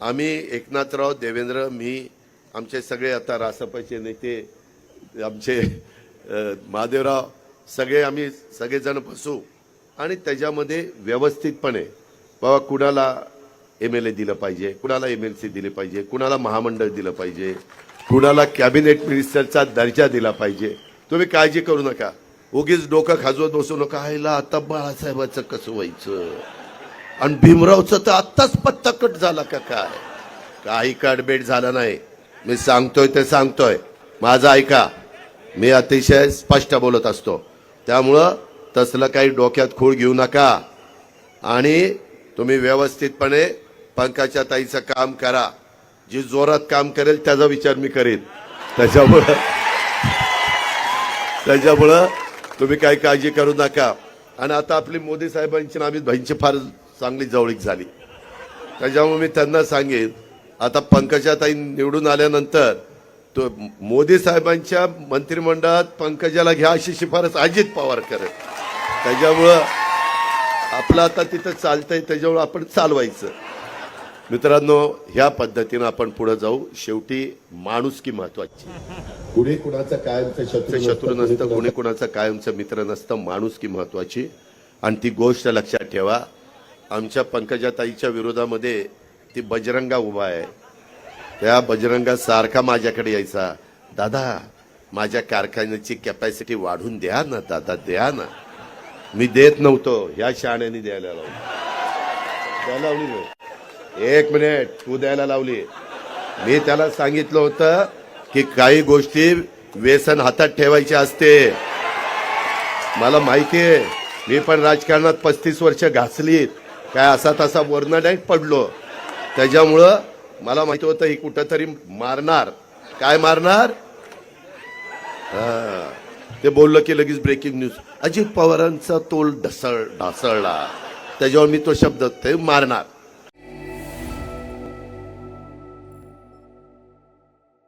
आम्ही एकनाथराव देवेंद्र मी आमचे सगळे आता रासपाचे नेते आमचे महादेवराव सगळे आम्ही सगळेजण बसू आणि त्याच्यामध्ये व्यवस्थितपणे बाबा कुणाला एम एल ए दिलं पाहिजे कुणाला एम एल सी दिले पाहिजे कुणाला महामंडळ दिलं पाहिजे कुणाला कॅबिनेट मिनिस्टरचा दर्जा दिला पाहिजे. तुम्ही काळजी करू नका. उगीच डोकं खाजवत बसू नका. आईला आता बाळासाहेबाचं कसं व्हायचं? आणि भीमरावचं तर आत्ताच पत्ता कट झाला का काय? काही काडबेट झाला नाही. मी सांगतोय ते सांगतोय. माझं ऐका. मी अतिशय स्पष्ट बोलत असतो. त्यामुळं तसलं काही डोक्यात खूळ घेऊ नका. आणि तुम्ही व्यवस्थितपणे पंकजा ताईचं काम करा. जी जोरात काम करेल त्याचा विचार मी करेन. त्याच्यामुळं त्याच्यामुळं तुम्ही काही काळजी करू नका. आणि आता आपली मोदी साहेबांची आणि अमित भाईंची फार चांगली जवळीक झाली. त्याच्यामुळे मी त्यांना सांगेन आता पंकजाताई निवडून आल्यानंतर तो मोदी साहेबांच्या मंत्रिमंडळात पंकजाला घ्या अशी शिफारस अजित पवार करेल. त्याच्यामुळं आपलं आता तिथं चालतंय त्याच्यामुळं आपण चालवायचं. मित्रांनो ह्या पद्धतीनं आपण पुढे जाऊ. शेवटी माणुसकी महत्वाची? कुणी कुणाचं कायमचं शत्रू नसतं कुणी कुणाचं कायमचं मित्र नसतं माणुसकी महत्वाची? आणि ती गोष्ट लक्षात ठेवा. आमच्या पंकजाताईच्या विरोधामध्ये ती बजरंगा उभा आहे. त्या बजरंगा सारखा माझ्याकडे यायचा. दादा माझ्या कारखान्याची कॅपॅसिटी वाढून द्या ना दादा द्या ना. मी देत नव्हतो. ह्या शहाण्याने द्यायला लावली. द्यायला लावली. एक मिनिट तू द्यायला लावली. मी त्याला सांगितलं होतं की काही गोष्टी व्यसन हातात ठेवायचे असते. मला माहिती आहे मी पण राजकारणात पस्तीस वर्ष घासलीत. काय असा तसा वर्ण नाही पडलो. त्याच्यामुळं मला माहिती होतं ही कुठंतरी मारणार. काय मारणार? हा. ते बोललं की लगेच ब्रेकिंग न्यूज अजित पवारांचा तोल ढसळ ढासळला. त्याच्यावर मी तो शब्द ते मारणार.